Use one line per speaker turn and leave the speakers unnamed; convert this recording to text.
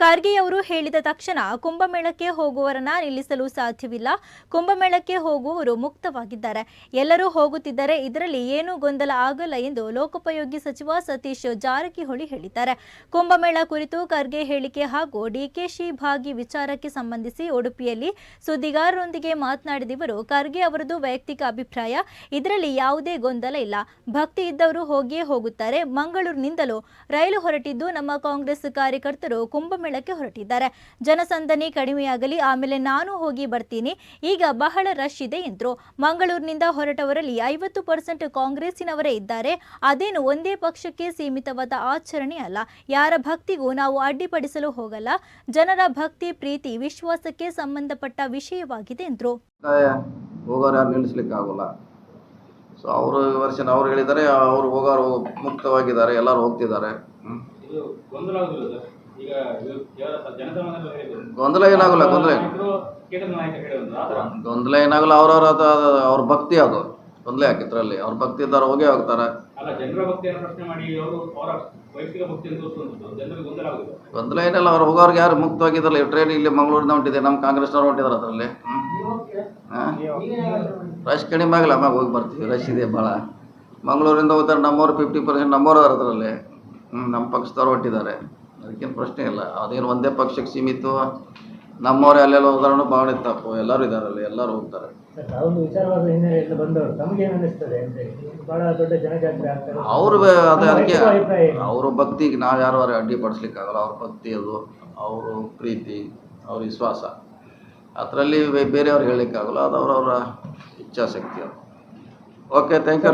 ಖರ್ಗೆಯವರು ಹೇಳಿದ ತಕ್ಷಣ ಕುಂಭಮೇಳಕ್ಕೆ ಹೋಗುವವರನ್ನ ನಿಲ್ಲಿಸಲು ಸಾಧ್ಯವಿಲ್ಲ. ಕುಂಭಮೇಳಕ್ಕೆ ಹೋಗುವವರು ಮುಕ್ತವಾಗಿದ್ದಾರೆ. ಎಲ್ಲರೂ ಹೋಗುತ್ತಿದ್ದರೆ ಇದರಲ್ಲಿ ಏನೂ ಗೊಂದಲ ಆಗಲ್ಲ ಎಂದು ಲೋಕೋಪಯೋಗಿ ಸಚಿವ ಸತೀಶ್ ಜಾರಕಿಹೊಳಿ ಹೇಳಿದ್ದಾರೆ. ಕುಂಭಮೇಳ ಕುರಿತು ಖರ್ಗೆ ಹೇಳಿಕೆ ಹಾಗೂ ಡಿಕೆಶಿ ಭಾಗಿ ವಿಚಾರಕ್ಕೆ ಸಂಬಂಧಿಸಿ ಉಡುಪಿಯಲ್ಲಿ ಸುದ್ದಿಗಾರರೊಂದಿಗೆ ಮಾತನಾಡಿದ ಇವರು ಖರ್ಗೆ ಅವರದು ವೈಯಕ್ತಿಕ ಅಭಿಪ್ರಾಯ, ಇದರಲ್ಲಿ ಯಾವುದೇ ಗೊಂದಲ ಇಲ್ಲ. ಭಕ್ತಿ ಇದ್ದವರು ಹೋಗಿಯೇ ಹೋಗುತ್ತಾರೆ. ಮಂಗಳೂರಿನಿಂದಲೂ ರೈಲು ಹೊರಟಿದ್ದು ನಮ್ಮ ಕಾಂಗ್ರೆಸ್ ಕಾರ್ಯಕರ್ತರು ಕುಂಭಮೇಳಕ್ಕೆ ಹೊರಟಿದ್ದಾರೆ. ಜನಸಂದಣಿ ಕಡಿಮೆಯಾಗಲಿ ಆಮೇಲೆ ನಾನು ಹೋಗಿ ಬರ್ತೀನಿ. ಈಗ ಬಹಳ ರಶ್ ಇದೆ ಎಂದರು. ಮಂಗಳೂರಿನಿಂದ ಹೊರಟವರಲ್ಲಿ ಐವತ್ತು ಪರ್ಸೆಂಟ್ ಕಾಂಗ್ರೆಸ್ಸಿನವರೇ ಇದ್ದಾರೆ. ಅದೇನು ಒಂದೇ ಪಕ್ಷಕ್ಕೆ ಸೀಮಿತವಾದ ಆಚರಣೆ ಅಲ್ಲ. ಯಾರ ಭಕ್ತಿಗೂ ನಾವು ಅಡ್ಡಿಪಡಿಸಲು ಹೋಗಲ್ಲ. ಜನರ ಭಕ್ತಿ ಪ್ರೀತಿ ವಿಶ್ವಾಸಕ್ಕೆ ಸಂಬಂಧಪಟ್ಟ ವಿಷಯವಾಗಿದೆ ಎಂದರು.
ಉಳಿತಾಯ ಹೋಗೋರು ಯಾರು ನಿಲ್ಲಿಸ್ಲಿಕ್ಕೆ ಆಗೋಲ್ಲ ಸೊ ಅವರು ವರ್ಷನ ಅವ್ರು ಹೇಳಿದ್ದಾರೆ ಅವ್ರು ಹೋಗೋರು ಮುಕ್ತವಾಗಿದ್ದಾರೆ ಎಲ್ಲರೂ ಹೋಗ್ತಿದ್ದಾರೆ.
ಗೊಂದಲ
ಏನಾಗಲ್ಲ ಗೊಂದಲ. ಗೊಂದಲ ಏನಾಗಲ್ಲ ಅವ್ರವ್ರ ಅವ್ರ ಭಕ್ತಿ ಅದು. ಗೊಂದಲ ಹಾಕಿದ್ರಲ್ಲಿ ಇದ್ರಲ್ಲಿ? ಅವ್ರ ಭಕ್ತಿ ಇದ್ದಾರೆ ಹೋಗಿ ಹೋಗ್ತಾರೆ.
ಗೊಂದಲ
ಏನಲ್ಲ ಅವ್ರು ಹೋಗೋರ್ಗೆ ಯಾರು ಮುಕ್ತವಾಗಿದ್ದಾರೆ ಟ್ರೈನ್ ಇಲ್ಲಿ ಮಂಗಳೂರಿಂದ ಹೊಂಟಿದೆ ನಮ್ಮ ಕಾಂಗ್ರೆಸ್ನವ್ರು ಹೊಂಟಿದ್ದಾರೆ ಅದರಲ್ಲಿ. ರಶ್ ಕಡಿಮೆ ಆಗಲ್ಲ ಅಮ್ಮ ಹೋಗಿ ಬರ್ತೀವಿ. ರಶ್ ಇದೆ ಭಾಳ. ಮಂಗಳೂರಿಂದ ಹೋಗ್ತಾರೆ ನಮ್ಮವ್ರು ಫಿಫ್ಟಿ ಪರ್ಸೆಂಟ್ ನಮ್ಮವ್ರು ಅದಾರ ಅದರಲ್ಲಿ. ಹ್ಞೂ ನಮ್ಮ ಪಕ್ಷದವ್ರು ಹೊಂಟಿದ್ದಾರೆ. ಅದಕ್ಕೇನು ಪ್ರಶ್ನೆ ಇಲ್ಲ. ಅದೇನು ಒಂದೇ ಪಕ್ಷಕ್ಕೆ ಸೀಮಿತ? ನಮ್ಮವ್ರು ಅಲ್ಲೆಲ್ಲ ಹೋದ್ರೂ ಭಾಳ ತಪ್ಪು. ಎಲ್ಲರೂ ಇದ್ದಾರೆ ಅಲ್ಲಿ ಎಲ್ಲರೂ ಹೋಗ್ತಾರೆ. ಅವರು ಅದೇ ಅದಕ್ಕೆ ಅವರು ಭಕ್ತಿಗೆ ನಾವು ಯಾರು ಅಡ್ಡಿಪಡಿಸ್ಲಿಕ್ಕಾಗಲ್ಲ ಅವ್ರ ಭಕ್ತಿ ಅದು ಅವರು ಪ್ರೀತಿ ಅವ್ರ ವಿಶ್ವಾಸ. ಅದರಲ್ಲಿ ಬೇರೆಯವ್ರು ಹೇಳಲಿಕ್ಕಾಗಲ್ಲ. ಅದು ಅವರವರ ಇಚ್ಛಾಶಕ್ತಿ ಅದು. Okay thank you